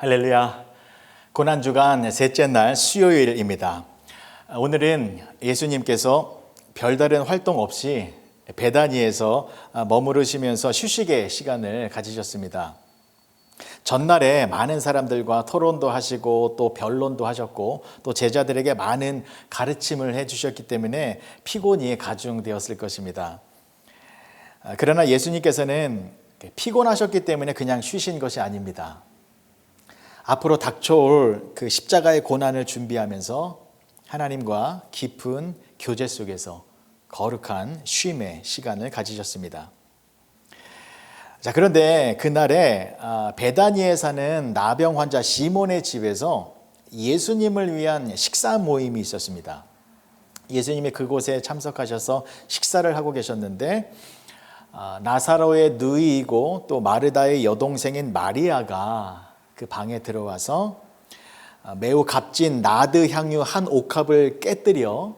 할렐루야. 고난주간 셋째 날 수요일입니다. 오늘은 예수님께서 별다른 활동 없이 베다니에서 머무르시면서 휴식의 시간을 가지셨습니다. 전날에 많은 사람들과 토론도 하시고 또 변론도 하셨고 또 제자들에게 많은 가르침을 해 주셨기 때문에 피곤이 가중되었을 것입니다. 그러나 예수님께서는 피곤하셨기 때문에 그냥 쉬신 것이 아닙니다. 앞으로 닥쳐올 그 십자가의 고난을 준비하면서 하나님과 깊은 교제 속에서 거룩한 쉼의 시간을 가지셨습니다. 자, 그런데 그날에 아, 베다니에 사는 나병 환자 시몬의 집에서 예수님을 위한 식사 모임이 있었습니다. 예수님이 그곳에 참석하셔서 식사를 하고 계셨는데 아, 나사로의 누이이고 또 마르다의 여동생인 마리아가 그 방에 들어와서 아, 매우 값진 나드 향유 한 옥합을 깨뜨려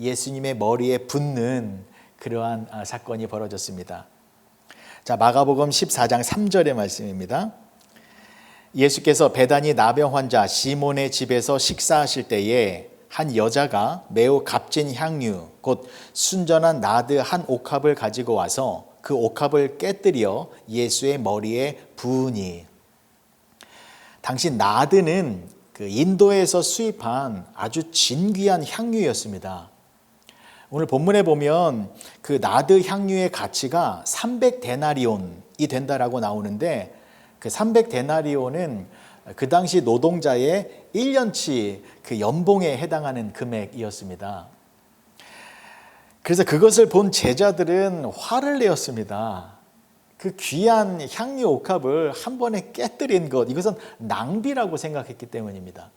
예수님의 머리에 붓는 그러한 아, 사건이 벌어졌습니다. 자, 마가복음 14장 3절의 말씀입니다. 예수께서 베다니 나병 환자 시몬의 집에서 식사하실 때에 한 여자가 매우 값진 향유 곧 순전한 나드 한 옥합을 가지고 와서 그 옥합을 깨뜨려 예수의 머리에 부으니 당시 나드는 그 인도에서 수입한 아주 진귀한 향유였습니다. 오늘 본문에 보면 그 나드 향유의 가치가 300데나리온이 된다라고 나오는데 그 300데나리온은 그 당시 노동자의 1년치 그 연봉에 해당하는 금액이었습니다. 그래서 그것을 본 제자들은 화를 내었습니다. 그 귀한 향유 옥합을 한 번에 깨뜨린 것, 이것은 낭비라고 생각했기 때문입니다.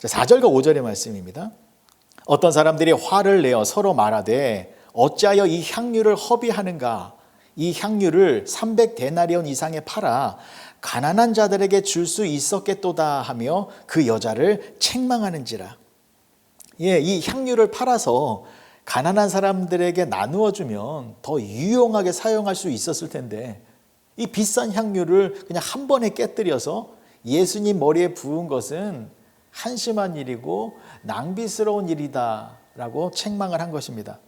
4절과 5절의 말씀입니다. 어떤 사람들이 화를 내어 서로 말하되 어찌하여 이 향유를 허비하는가? 이 향유를 300데나리온 이상에 팔아 가난한 자들에게 줄 수 있었겠도다 하며 그 여자를 책망하는지라. 예, 이 향유를 팔아서 가난한 사람들에게 나누어 주면 더 유용하게 사용할 수 있었을 텐데 이 비싼 향유를 그냥 한 번에 깨뜨려서 예수님 머리에 부은 것은 한심한 일이고 낭비스러운 일이다라고 책망을 한 것입니다.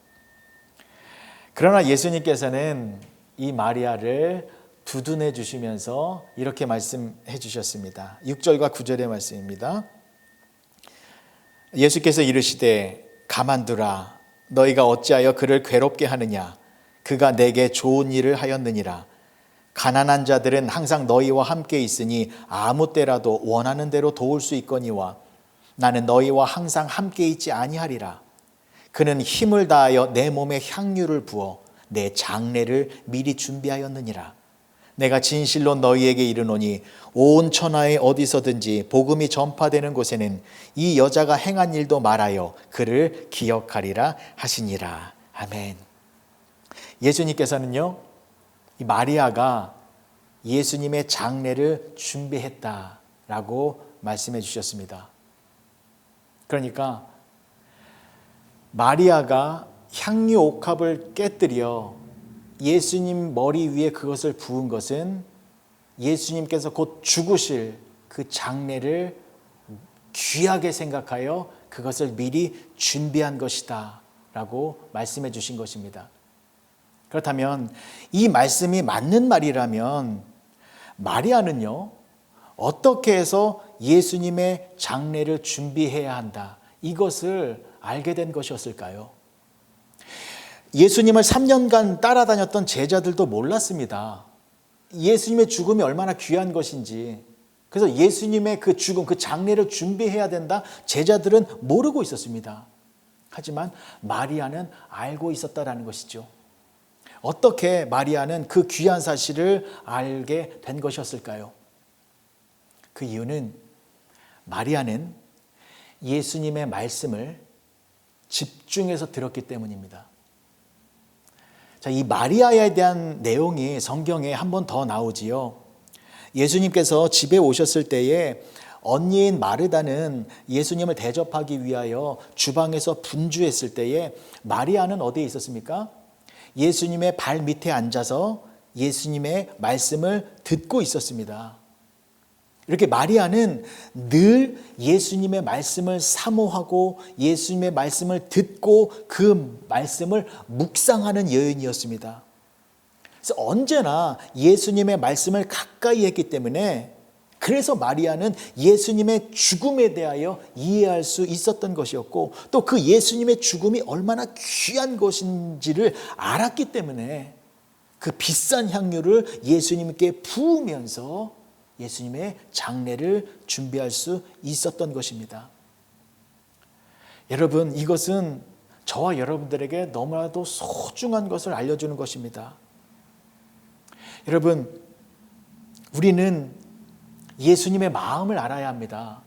그러나 예수님께서는 이 마리아를 두둔해 주시면서 이렇게 말씀해 주셨습니다. 6절과 9절의 말씀입니다. 예수께서 이르시되 가만두라 너희가 어찌하여 그를 괴롭게 하느냐? 그가 내게 좋은 일을 하였느니라. 가난한 자들은 항상 너희와 함께 있으니 아무 때라도 원하는 대로 도울 수 있거니와 나는 너희와 항상 함께 있지 아니하리라. 그는 힘을 다하여 내 몸에 향유를 부어 내 장례를 미리 준비하였느니라 내가 진실로 너희에게 이르노니 온 천하에 어디서든지 복음이 전파되는 곳에는 이 여자가 행한 일도 말하여 그를 기억하리라 하시니라. 아멘. 예수님께서는요, 이 마리아가 예수님의 장례를 준비했다라고 말씀해 주셨습니다. 그러니까 마리아가 향유 옥합을 깨뜨려 예수님 머리 위에 그것을 부은 것은 예수님께서 곧 죽으실 그 장례를 귀하게 생각하여 그것을 미리 준비한 것이다. 라고 말씀해 주신 것입니다. 그렇다면 이 말씀이 맞는 말이라면 마리아는요, 어떻게 해서 예수님의 장례를 준비해야 한다. 이것을 알게 된 것이었을까요? 예수님을 3년간 따라다녔던 제자들도 몰랐습니다. 예수님의 죽음이 얼마나 귀한 것인지. 그래서 예수님의 그 죽음, 그 장례를 준비해야 된다. 제자들은 모르고 있었습니다. 하지만 마리아는 알고 있었다라는 것이죠. 어떻게 마리아는 그 귀한 사실을 알게 된 것이었을까요? 그 이유는 마리아는 예수님의 말씀을 집중해서 들었기 때문입니다. 자, 이 마리아에 대한 내용이 성경에 한 번 더 나오지요. 예수님께서 집에 오셨을 때에 언니인 마르다는 예수님을 대접하기 위하여 주방에서 분주했을 때에 마리아는 어디에 있었습니까? 예수님의 발 밑에 앉아서 예수님의 말씀을 듣고 있었습니다. 이렇게 마리아는 늘 예수님의 말씀을 사모하고 예수님의 말씀을 듣고 그 말씀을 묵상하는 여인이었습니다. 그래서 언제나 예수님의 말씀을 가까이 했기 때문에 그래서 마리아는 예수님의 죽음에 대하여 이해할 수 있었던 것이었고 또 그 예수님의 죽음이 얼마나 귀한 것인지를 알았기 때문에 그 비싼 향유를 예수님께 부으면서 예수님의 장례를 준비할 수 있었던 것입니다. 여러분, 이것은 저와 여러분들에게 너무나도 소중한 것을 알려주는 것입니다. 여러분, 우리는 예수님의 마음을 알아야 합니다.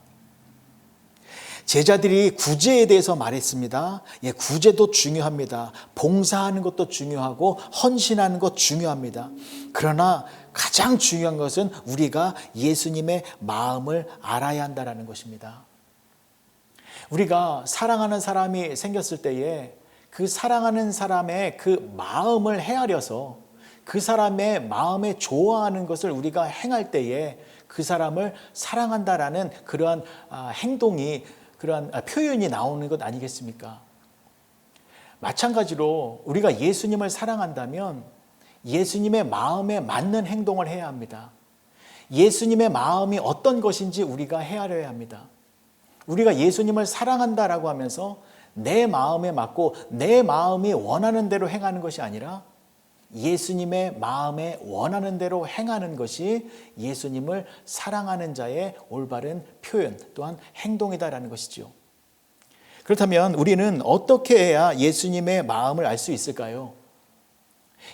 제자들이 구제에 대해서 말했습니다. 예, 구제도 중요합니다. 봉사하는 것도 중요하고 헌신하는 것 중요합니다. 그러나 가장 중요한 것은 우리가 예수님의 마음을 알아야 한다라는 것입니다. 우리가 사랑하는 사람이 생겼을 때에 그 사랑하는 사람의 그 마음을 헤아려서 그 사람의 마음에 좋아하는 것을 우리가 행할 때에 그 사람을 사랑한다라는 그러한 아, 행동이 그러한 아, 표현이 나오는 것 아니겠습니까? 마찬가지로 우리가 예수님을 사랑한다면 예수님의 마음에 맞는 행동을 해야 합니다. 예수님의 마음이 어떤 것인지 우리가 헤아려야 합니다. 우리가 예수님을 사랑한다라고 하면서 내 마음에 맞고 내 마음이 원하는 대로 행하는 것이 아니라 예수님의 마음에 원하는 대로 행하는 것이 예수님을 사랑하는 자의 올바른 표현 또한 행동이다라는 것이죠. 그렇다면 우리는 어떻게 해야 예수님의 마음을 알 수 있을까요?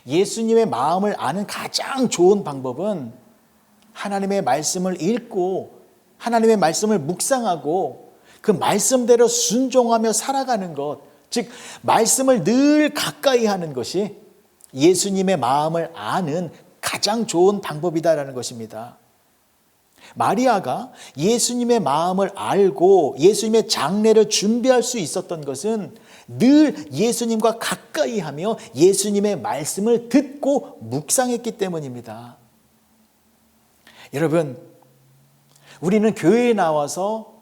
예수님의 마음을 아는 가장 좋은 방법은 하나님의 말씀을 읽고 하나님의 말씀을 묵상하고 그 말씀대로 순종하며 살아가는 것, 즉 말씀을 늘 가까이 하는 것이 예수님의 마음을 아는 가장 좋은 방법이다라는 것입니다. 마리아가 예수님의 마음을 알고 예수님의 장례를 준비할 수 있었던 것은 늘 예수님과 가까이 하며 예수님의 말씀을 듣고 묵상했기 때문입니다. 여러분, 우리는 교회에 나와서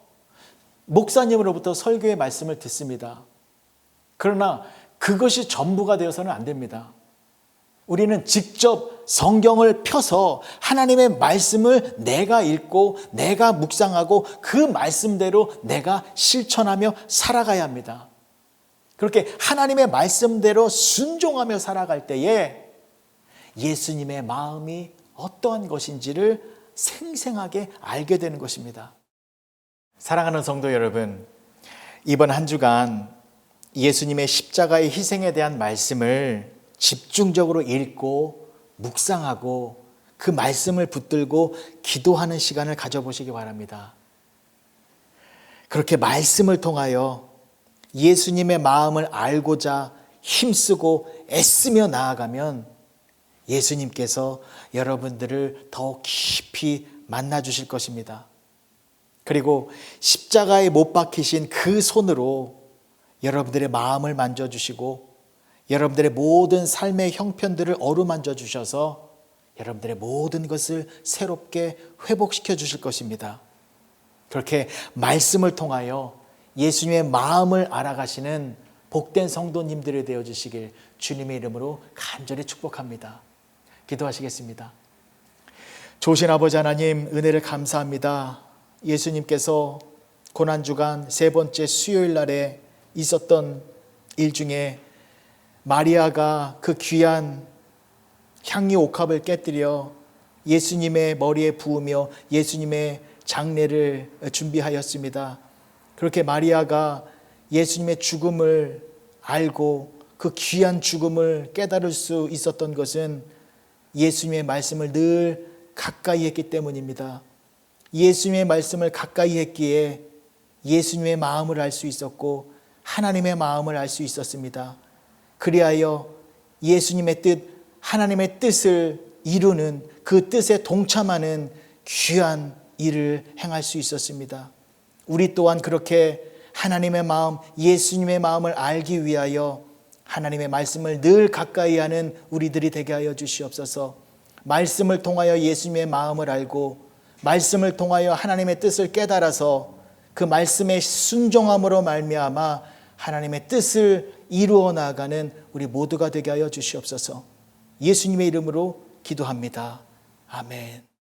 목사님으로부터 설교의 말씀을 듣습니다. 그러나 그것이 전부가 되어서는 안 됩니다. 우리는 직접 성경을 펴서 하나님의 말씀을 내가 읽고 내가 묵상하고 그 말씀대로 내가 실천하며 살아가야 합니다. 그렇게 하나님의 말씀대로 순종하며 살아갈 때에 예수님의 마음이 어떠한 것인지를 생생하게 알게 되는 것입니다. 사랑하는 성도 여러분, 이번 한 주간 예수님의 십자가의 희생에 대한 말씀을 집중적으로 읽고 묵상하고 그 말씀을 붙들고 기도하는 시간을 가져보시기 바랍니다. 그렇게 말씀을 통하여 예수님의 마음을 알고자 힘쓰고 애쓰며 나아가면 예수님께서 여러분들을 더 깊이 만나 주실 것입니다. 그리고 십자가에 못 박히신 그 손으로 여러분들의 마음을 만져주시고 여러분들의 모든 삶의 형편들을 어루만져 주셔서 여러분들의 모든 것을 새롭게 회복시켜 주실 것입니다. 그렇게 말씀을 통하여 예수님의 마음을 알아가시는 복된 성도님들이 되어 주시길 주님의 이름으로 간절히 축복합니다. 기도하시겠습니다. 조신 아버지 하나님 은혜를 감사합니다. 예수님께서 고난 주간 세 번째 수요일 날에 있었던 일 중에 마리아가 그 귀한 향유 옥합을 깨뜨려 예수님의 머리에 부으며 예수님의 장례를 준비하였습니다. 그렇게 마리아가 예수님의 죽음을 알고 그 귀한 죽음을 깨달을 수 있었던 것은 예수님의 말씀을 늘 가까이 했기 때문입니다. 예수님의 말씀을 가까이 했기에 예수님의 마음을 알 수 있었고 하나님의 마음을 알 수 있었습니다. 그리하여 예수님의 뜻, 하나님의 뜻을 이루는 그 뜻에 동참하는 귀한 일을 행할 수 있었습니다. 우리 또한 그렇게 하나님의 마음, 예수님의 마음을 알기 위하여 하나님의 말씀을 늘 가까이 하는 우리들이 되게 하여 주시옵소서. 말씀을 통하여 예수님의 마음을 알고 말씀을 통하여 하나님의 뜻을 깨달아서 그 말씀의 순종함으로 말미암아 하나님의 뜻을 이루어 나가는 우리 모두가 되게 하여 주시옵소서. 예수님의 이름으로 기도합니다. 아멘.